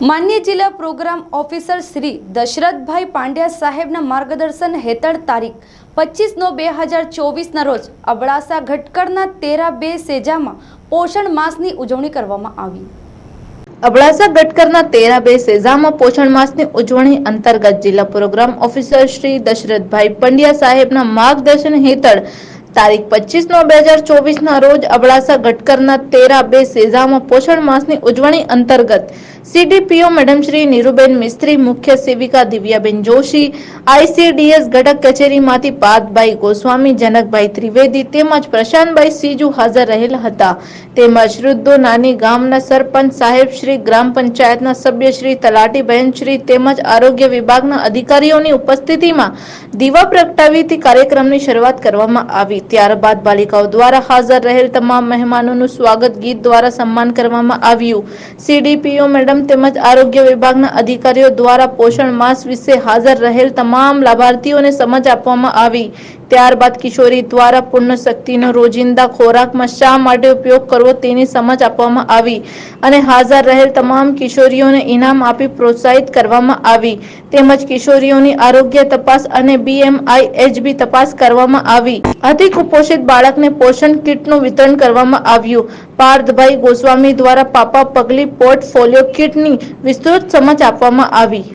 માન્ય જિલ્લા programme officer Shri Dasharathbhai Pandya સાહેબના માર્ગદર્શન હેઠળ તારીખ પચીસ નો બે હજાર ચોવીસના રોજ અબડાસા ઘટકડના તેરા બે સેજામાં પોષણ માસની ઉજવણી કરવામાં આવી. અબડાસા ગટકરના તેરા બે સેઝામાં પોષણ માસની ઉજવણી અંતર્ગત જિલ્લા પ્રોગ્રામ ઓફિસર શ્રી દશરથભાઈ પંડ્યા સાહેબના માર્ગદર્શન હેઠળ તારીખ પચીસ નો બે હજાર ચોવીસના રોજ અબડાસા ગટકરના તેરા બે સેઝામાં પોષણ માસની ઉજવણી અંતર્ગત સીડીપીઓ મેડમ શ્રી નીરુબેન મિસ્ત્રી, મુખ્ય સેવિકા દિવ્યાબેન જોશી, આઈસીડીએસ ઘટક કચેરીમાંથી પાર્થભાઈ ગોસ્વામી, જનકભાઈ ત્રિવેદી તેમજ પ્રશાંતભાઈ સીજુ હાજર રહેલ હતા. તેમજ વૃદ્ધો, નાની ગામના સરપંચ સાહેબ શ્રી, ગ્રામ પંચાયતના સભ્ય શ્રી, તલાટીબહેન શ્રી તેમજ આરોગ્ય વિભાગના અધિકારીઓની ઉપસ્થિતિમાં દીવા પ્રગટાવીથી કાર્યક્રમની શરૂઆત કરવામાં આવી. ત્યારબાદ બાલિકાઓ દ્વારા હાજર રહેલ તમામ મહેમાનોનું સ્વાગત ગીત દ્વારા સન્માન કરવામાં આવ્યું. સીડીપીઓ મેડમ તેમજ આરોગ્ય વિભાગના અધિકારીઓ દ્વારા પોષણ માસ વિશે હાજર રહેલ તમામ લાભાર્થીઓને સમજ આપવામાં આવી. ત્યારબાદ કિશોરી દ્વારા પૂર્ણ શક્તિનો રોજિંદા ખોરાકમાં શા માટે ઉપયોગ કરવો તેની સમજ આપવામાં આવી અને હાજર રહેલ તમામ કિશોરીઓને ઇનામ આપી પ્રોત્સાહિત કરવામાં આવી. તેમજ કિશોરીઓની આરોગ્ય તપાસ અને બીએમઆઈ એચબી તપાસ કરવામાં આવી. અતિ કુપોષિત બાળકને પોષણ કીટનું વિતરણ કરવામાં આવ્યું. પાર્થભાઈ ગોસ્વામી દ્વારા પાપા પગલી પોર્ટફોલિયો કીટની વિસ્તૃત સમજ આપવામાં આવી.